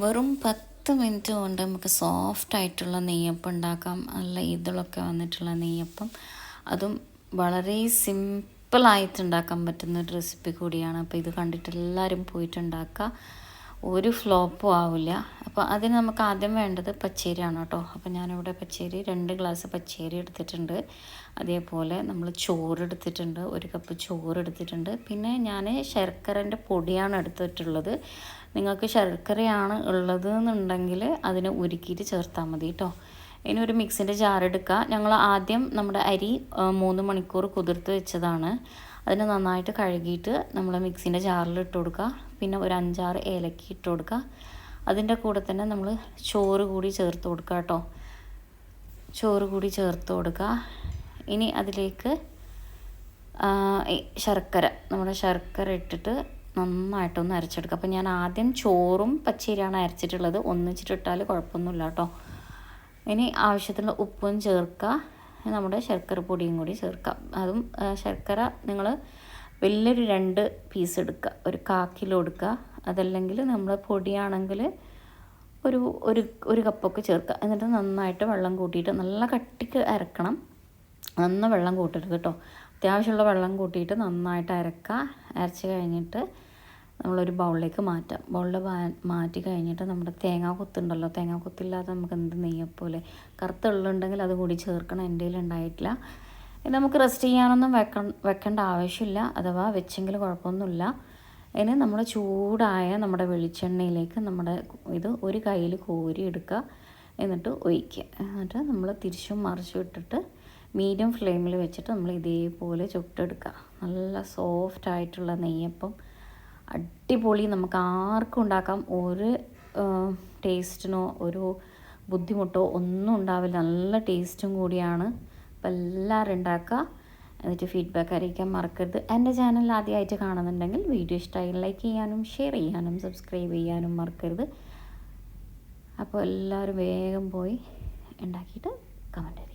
വെറും പത്ത് മിനിറ്റ് കൊണ്ട് നമുക്ക് സോഫ്റ്റ് ആയിട്ടുള്ള നെയ്യപ്പം ഉണ്ടാക്കാം നല്ല ഇതളൊക്കെ വന്നിട്ടുള്ള നെയ്യപ്പം. അതും വളരെ സിമ്പിളായിട്ട് ഉണ്ടാക്കാൻ പറ്റുന്ന ഒരു റെസിപ്പി കൂടിയാണ്. അപ്പോൾ ഇത് കണ്ടിട്ട് എല്ലാവരും പോയിട്ട് ഉണ്ടാക്കുക. ഒരു ഫ്ലോപ്പും ആവില്ല. അപ്പോൾ അതിന് നമുക്ക് ആദ്യം വേണ്ടത് പച്ചേരിയാണ് കേട്ടോ. അപ്പോൾ ഞാനിവിടെ പച്ചേരി രണ്ട് ഗ്ലാസ് പച്ചേരി എടുത്തിട്ടുണ്ട്. അതേപോലെ നമ്മൾ ചോറ് എടുത്തിട്ടുണ്ട് ഒരു കപ്പ് ചോറ് എടുത്തിട്ടുണ്ട്. പിന്നെ ഞാൻ ശർക്കരന്റെ പൊടിയാണ് എടുത്തിട്ടുള്ളത്. നിങ്ങൾക്ക് ശർക്കരയാണ് ഉള്ളത് എന്നുണ്ടെങ്കിൽ അതിനെ ഉരുക്കിയിട്ട് ചേർത്താൽ മതി കേട്ടോ. ഇനി ഒരു മിക്സിന്റെ ജാർ എടുക്കുക ഞങ്ങൾ ആദ്യം നമ്മുടെ അരി മൂന്ന് മണിക്കൂർ കുതിർത്ത് വെച്ചതാണ്. അതിന് നന്നായിട്ട് കഴുകിയിട്ട് നമ്മൾ മിക്സിന്റെ ജാറിൽ ഇട്ട് കൊടുക്കുക. പിന്നെ ഒരു അഞ്ചാറ് ഏലക്കി ഇട്ട് കൊടുക്കുക. അതിന്റെ കൂടെ തന്നെ നമ്മൾ ചോറ് കൂടി ചേർത്ത് കൊടുക്കുക കേട്ടോ. ചോറ് കൂടി ചേർത്ത് കൊടുക്കുക. ഇനി അതിലേക്ക് ശർക്കര നമ്മുടെ ശർക്കര ഇട്ടിട്ട് നന്നായിട്ടൊന്ന് അരച്ചെടുക്കുക. അപ്പോൾ ഞാൻ ആദ്യം ചോറും പച്ചരിയാണ് അരച്ചിട്ടുള്ളത്. ഒന്നിച്ചിട്ടിട്ടാൽ കുഴപ്പമൊന്നുമില്ല കേട്ടോ. ഇനി ആവശ്യത്തിനുള്ള ഉപ്പും ചേർക്കുക. നമ്മുടെ ശർക്കര പൊടിയും കൂടി ചേർക്കാം. അതും ശർക്കര നിങ്ങൾ വലിയൊരു രണ്ട് പീസ് എടുക്കുക. ഒരു കാ കിലോ എടുക്കുക. അതല്ലെങ്കിൽ നമ്മൾ പൊടിയാണെങ്കിൽ ഒരു ഒരു ഒരു കപ്പൊക്കെ ചേർക്കുക. എന്നിട്ട് നന്നായിട്ട് വെള്ളം കൂട്ടിയിട്ട് നല്ല കട്ടിക്ക് അരക്കണം. നന്ന വെള്ളം കൂട്ടരുത് കേട്ടോ. അത്യാവശ്യമുള്ള വെള്ളം കൂട്ടിയിട്ട് നന്നായിട്ട് അരക്കുക. അരച്ച് കഴിഞ്ഞിട്ട് നമ്മളൊരു ബൗളിലേക്ക് മാറ്റാം. ബൗളിൽ മാറ്റി കഴിഞ്ഞിട്ട് നമ്മുടെ തേങ്ങാ കൊത്തുണ്ടല്ലോ. തേങ്ങാ കൊത്തില്ലാതെ നമുക്ക് എന്ത് നെയ്യപ്പോലെ? കറുത്ത ഉള്ളുണ്ടെങ്കിൽ അത് കൂടി ചേർക്കണം. എന്റെ ഉണ്ടായിട്ടില്ല. ഇനി നമുക്ക് റെസ്റ്റ് ചെയ്യാനൊന്നും വെക്ക വെക്കേണ്ട ആവശ്യമില്ല. അഥവാ വെച്ചെങ്കിൽ കുഴപ്പമൊന്നുമില്ല. ഇനി നമ്മൾ ചൂടായ നമ്മുടെ വെളിച്ചെണ്ണയിലേക്ക് നമ്മുടെ ഇത് ഒരു കയ്യിൽ കോരി എടുക്കുക. എന്നിട്ട് ഒഴിക്കുക. എന്നിട്ട് നമ്മൾ തിരിച്ചും മറിച്ചും ഇട്ടിട്ട് മീഡിയം ഫ്ലെയിമിൽ വെച്ചിട്ട് നമ്മൾ ഇതേപോലെ ചുട്ടെടുക്കുക. നല്ല സോഫ്റ്റ് ആയിട്ടുള്ള നെയ്യപ്പം. അടിപൊളി. നമുക്ക് ആർക്കും ഉണ്ടാക്കാം. ഒരു ടേസ്റ്റിനോ ഒരു ബുദ്ധിമുട്ടോ ഒന്നും ഉണ്ടാവില്ല. നല്ല ടേസ്റ്റും കൂടിയാണ്. അപ്പം എല്ലാവരും ഉണ്ടാക്കുക. എന്നിട്ട് ഫീഡ്ബാക്ക് അറിയിക്കാൻ മറക്കരുത്. എന്റെ ചാനൽ ആദ്യമായിട്ട് കാണുന്നുണ്ടെങ്കിൽ വീഡിയോ ഇഷ്ടമായി ലൈക്ക് ചെയ്യാനും ഷെയർ ചെയ്യാനും സബ്സ്ക്രൈബ് ചെയ്യാനും മറക്കരുത്. അപ്പോൾ എല്ലാവരും വേഗം പോയി ഉണ്ടാക്കിയിട്ട് കമന്റ്